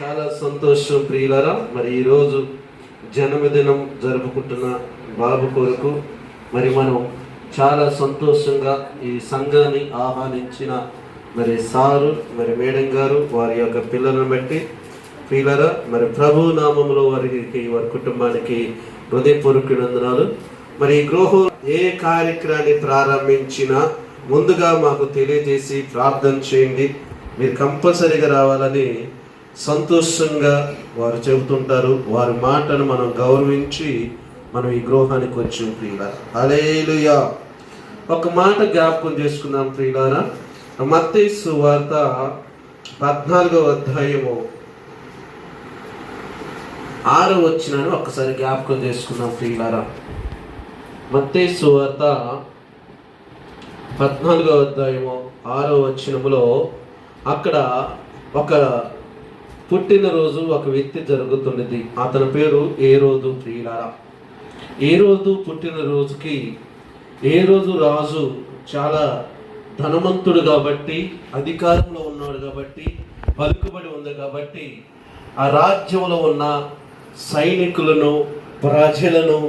చాలా సంతోషం ప్రియులరా మరి ఈరోజు జన్మదినం జరుపుకుంటున్న బాబు కొరకు మరి మనం చాలా సంతోషంగా ఈ సంఘాన్ని ఆహ్వానించిన మరి సారు మరి మేడం గారు వారి యొక్క పిల్లలను బట్టి ప్రియులరా మరి ప్రభు నామంలో వారికి వారి కుటుంబానికి హృదయపూర్వక వందనాలు. మరి ఈ గృహం ఏ కార్యక్రమాన్ని ప్రారంభించినా ముందుగా మాకు తెలియజేసి ప్రార్థన చేయండి. మీరు కంపల్సరీగా రావాలని సంతోషంగా వారు చెబుతుంటారు. వారి మాటను మనం గౌరవించి మనం ఈ గృహానికి వచ్చాం ప్రియులారా. అలేలుయా ఒక మాట జ్ఞాపకం చేసుకుందాం ప్రియులారా. మత్తేసు సువార్త పద్నాలుగో అధ్యాయము ఆరో వచ్చినాను ఒక్కసారి జ్ఞాపకం చేసుకుందాం ప్రియులారా. మత్తేసు సువార్త పద్నాలుగో అధ్యాయము ఆరో వచ్చినములో అక్కడ ఒక పుట్టినరోజు ఒక వ్యక్తి జరుగుతున్నది. అతని పేరు ఏ రోజు ప్రియులారా. ఏ రోజు పుట్టినరోజుకి ఏ రోజు రాజు చాలా ధనవంతుడు కాబట్టి అధికారంలో ఉన్నాడు కాబట్టి పలుకుబడి ఉంది కాబట్టి ఆ రాజ్యంలో ఉన్న సైనికులను ప్రజలను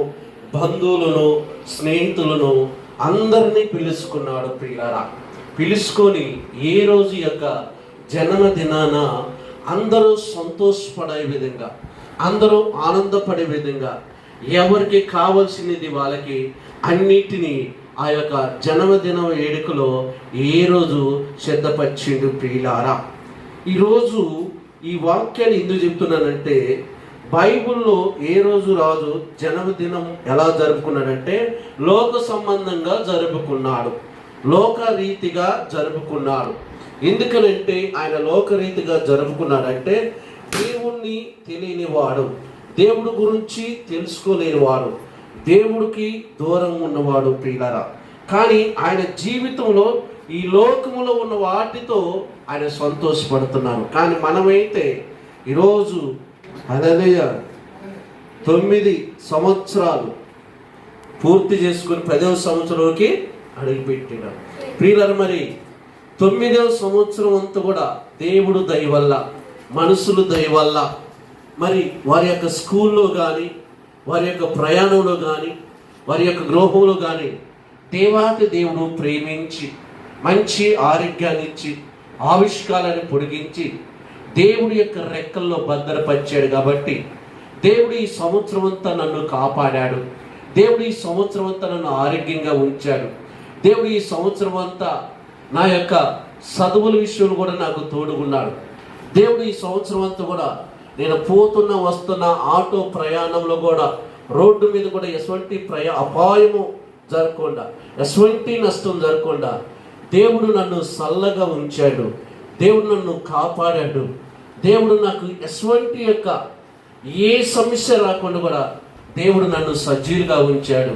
బంధువులను స్నేహితులను అందరినీ పిలుచుకున్నాడు ప్రియులారా. పిలుచుకొని ఏ రోజు యొక్క జన్మదినాన అందరూ సంతోషపడే విధంగా అందరూ ఆనందపడే విధంగా ఎవరికి కావలసినది వాళ్ళకి అన్నిటినీ ఆ యొక్క జన్మదిన వేడుకలో ఏ రోజు సిద్ధపరిచిండు ప్రియులారా. ఈరోజు ఈ వాక్యాన్ని ఎందుకు చెప్తున్నానంటే బైబుల్లో ఏ రోజు రాజు జన్మదినం ఎలా జరుపుకున్నాడంటే లోక సంబంధంగా జరుపుకున్నాడు. లోక రీతిగా జరుపుకున్నాడు. ఎందుకనంటే ఆయన లోకరీతిగా జరుపుకున్నాడంటే దేవుణ్ణి తెలియనివాడు దేవుడు గురించి తెలుసుకోలేనివాడు దేవుడికి దూరం ఉన్నవాడు ప్రియులరా కానీ ఆయన జీవితంలో ఈ లోకములో ఉన్న వాటితో ఆయన సంతోషపడుతున్నాను కానీ మనమైతే ఈరోజు అదనయ్య తొమ్మిది సంవత్సరాలు పూర్తి చేసుకుని పదవ సంవత్సరంలోకి అడుగుపెట్టినాం. ప్రియులను మరి తొమ్మిదవ సంవత్సరం అంతా కూడా దేవుడు దయవల్ల మనుషులు దయ వల్ల మరి వారి యొక్క స్కూల్లో కానీ వారి యొక్క ప్రయాణంలో కానీ వారి యొక్క గృహంలో కానీ దేవాతి దేవుడు ప్రేమించి మంచి ఆరోగ్యాన్ని ఇచ్చి ఆవిష్కారాన్ని పొడిగించి దేవుడి యొక్క రెక్కల్లో భద్రపరిచాడు కాబట్టి దేవుడు ఈ సంవత్సరం అంతా నన్ను కాపాడాడు. దేవుడు ఈ సంవత్సరం అంతా నన్ను ఆరోగ్యంగా ఉంచాడు. దేవుడు ఈ సంవత్సరం అంతా నా యొక్క చదువుల విషయంలో కూడా నాకు తోడుగున్నాడు. దేవుడు ఈ సంవత్సరం అంతా కూడా నేను పోతున్న వస్తున్న ఆటో ప్రయాణంలో కూడా రోడ్డు మీద కూడా ఎటువంటి ప్రయా అపాయము జరగకుండా ఎటువంటి నష్టం జరగకుండా దేవుడు నన్ను చల్లగా ఉంచాడు. దేవుడు నన్ను కాపాడాడు. దేవుడు నాకు ఎటువంటి యొక్క ఏ సమస్య రాకుండా కూడా దేవుడు నన్ను సజీలుగా ఉంచాడు.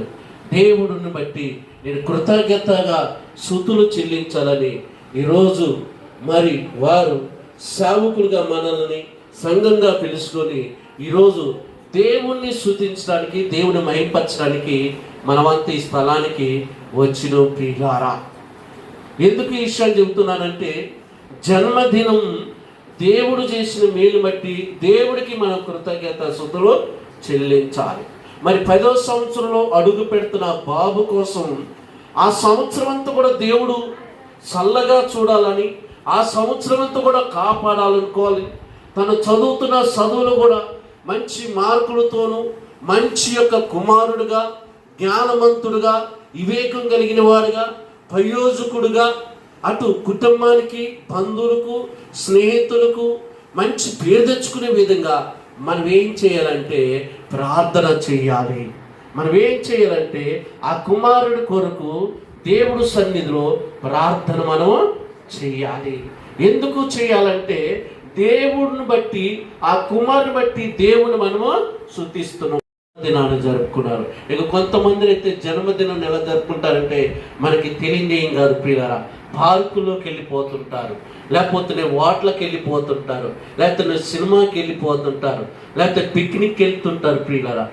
దేవుడిని బట్టి నేను కృతజ్ఞతగా శుతులు చెల్లించాలని ఈరోజు మరి వారు సేవకులుగా మనల్ని సంఘంగా పిలుచుకొని ఈరోజు దేవుణ్ణి శుతించడానికి దేవుని మహింపరచడానికి మనమంతా ఈ స్థలానికి వచ్చిన ప్రియులారా. ఎందుకు ఈ విషయాలు చెబుతున్నానంటే జన్మదినం దేవుడు చేసిన మేలు బట్టి దేవుడికి మనం కృతజ్ఞత శుద్ధులు చెల్లించాలి. మరి పదో సంవత్సరంలో అడుగు పెడుతున్న బాబు కోసం ఆ సంవత్సరం అంతా కూడా దేవుడు చల్లగా చూడాలని ఆ సంవత్సరం అంతా కూడా కాపాడాలనుకోవాలి. తను చదువుతున్న చదువులు కూడా మంచి మార్కులతోనూ మంచి యొక్క కుమారుడుగా జ్ఞానవంతుడుగా వివేకం కలిగిన వాడుగా ప్రయోజకుడుగా అటు కుటుంబానికి బంధువులకు స్నేహితులకు మంచి పేరు తెచ్చుకునే విధంగా మనం ఏం చేయాలంటే ప్రార్థన చేయాలి. మనం ఏం చేయాలంటే ఆ కుమారుడి కొరకు దేవుడు సన్నిధిలో ప్రార్థన మనం చేయాలి. ఎందుకు చేయాలంటే దేవుడిని బట్టి ఆ కుమారుని బట్టి దేవుని మనము శుద్ధిస్తున్నాం. దినాన్ని జరుపుకున్నారు. ఇక కొంతమంది అయితే జన్మదినం ఎలా జరుపుకుంటారంటే మనకి తెలియజేయం కాదు ప్రియులారా. పార్కులోకి వెళ్ళిపోతుంటారు. లేకపోతే వాట్లకి వెళ్ళిపోతుంటారు. లేకపోతే సినిమాకి వెళ్ళిపోతుంటారు. లేకపోతే పిక్నిక్ వెళ్తుంటారు ప్రియులరా.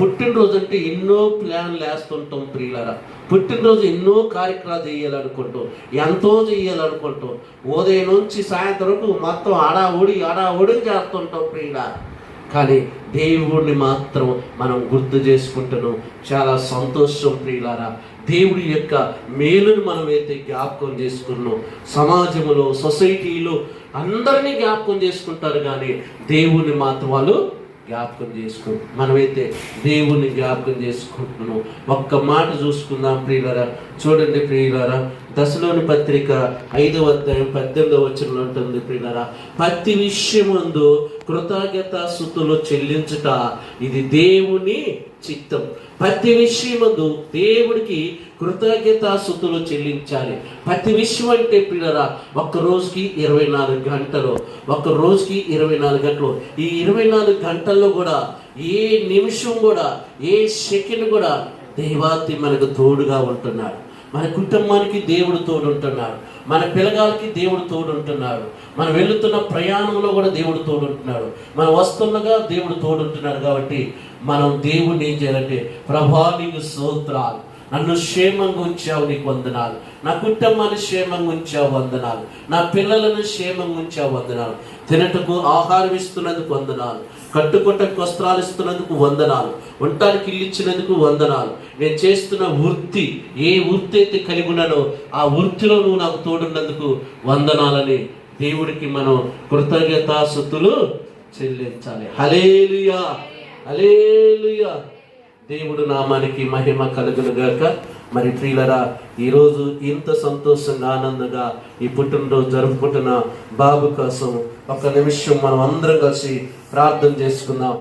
పుట్టినరోజు అంటే ఎన్నో ప్లాన్లు వేస్తుంటాం ప్రియులరా. పుట్టినరోజు ఎన్నో కార్యక్రమాలు చేయాలనుకుంటాం. ఎంతో చేయాలనుకుంటాం. ఉదయం నుంచి సాయంత్రం అడా మొత్తం ఆడావుడి ఆడావుడి చేస్తుంటాం ప్రియులరా. కానీ దేవుడిని మాత్రం మనం గుర్తు చేసుకుంటున్నాం. చాలా సంతోషం ప్రియులారా. దేవుడి యొక్క మేలును మనం అయితే జ్ఞాపకం చేసుకున్నాం. సమాజంలో సొసైటీలో అందరినీ జ్ఞాపకం చేసుకుంటారు కానీ దేవుణ్ణి మాత్రం వాళ్ళు జ్ఞాపకం చేసుకో మనమైతే దేవుణ్ణి జ్ఞాపకం చేసుకుంటున్నాం. ఒక్క మాట చూసుకుందాం ప్రియులరా. చూడండి ప్రియులరా. దశలోని పత్రిక ఐదవ అధ్యాయం పద్దెనిమిదవ వచ్చిన ఉంటుంది ప్రియులరా. ప్రతి విషయమందు కృతజ్ఞత సుతులు చెల్లించుట ఇది దేవుని చిత్తం. ప్రతి విషయమందు దేవుడికి కృతజ్ఞతాసుతులు చెల్లించాలి. ప్రతి విషయం అంటే పిల్లరా ఒక్క రోజుకి ఇరవై నాలుగు గంటలు ఒక్క రోజుకి ఇరవై నాలుగు గంటలు. ఈ ఇరవై నాలుగు గంటల్లో కూడా ఏ నిమిషం కూడా ఏ సెకండ్ కూడా దేవాతి మనకు తోడుగా ఉంటున్నాడు. మన కుటుంబానికి దేవుడు తోడుంటున్నాడు. మన పిల్లగాలకి దేవుడు తోడుంటున్నాడు. మనం వెళుతున్న ప్రయాణంలో కూడా దేవుడు తోడుంటున్నాడు. మనం వస్తుండగా దేవుడు తోడుంటున్నాడు కాబట్టి మనం దేవుడిని ఏం చేయాలంటే ప్రభా నీకు నన్ను క్షేమంగా ఉంచావు నీకు వందనాలు. నా కుటుంబాన్ని క్షేమంగా ఉంచావు వందనాలు. నా పిల్లలను క్షేమంగా ఉంచావు వందనాలు. తినటకు ఆహారం ఇస్తున్నందుకు వందనాలు. కట్టుకుంటకు వస్త్రాలు ఇస్తున్నందుకు వందనాలు ఉండటానికి ఇల్లు ఇచ్చినందుకు వందనాలు. నేను చేస్తున్న వృత్తి ఏ వృత్తి అయితే కలిగి ఉన్నానో ఆ వృత్తిలో నువ్వు నాకు తోడున్నందుకు వందనాలని దేవుడికి మనం కృతజ్ఞతాసుతులు చెల్లించాలి. హలేలుయా హలేలుయా దేవుడు నామానికి మహిమ కలుగునుగాక మరి ప్రియులరా ఈరోజు ఇంత సంతోషంగా ఆనందంగా ఈ పుట్టినరోజు జరుపుకుంటున్న బాబు కోసం ఒక నిమిషం మనం అందరం కలిసి ప్రార్థన చేసుకుందాం.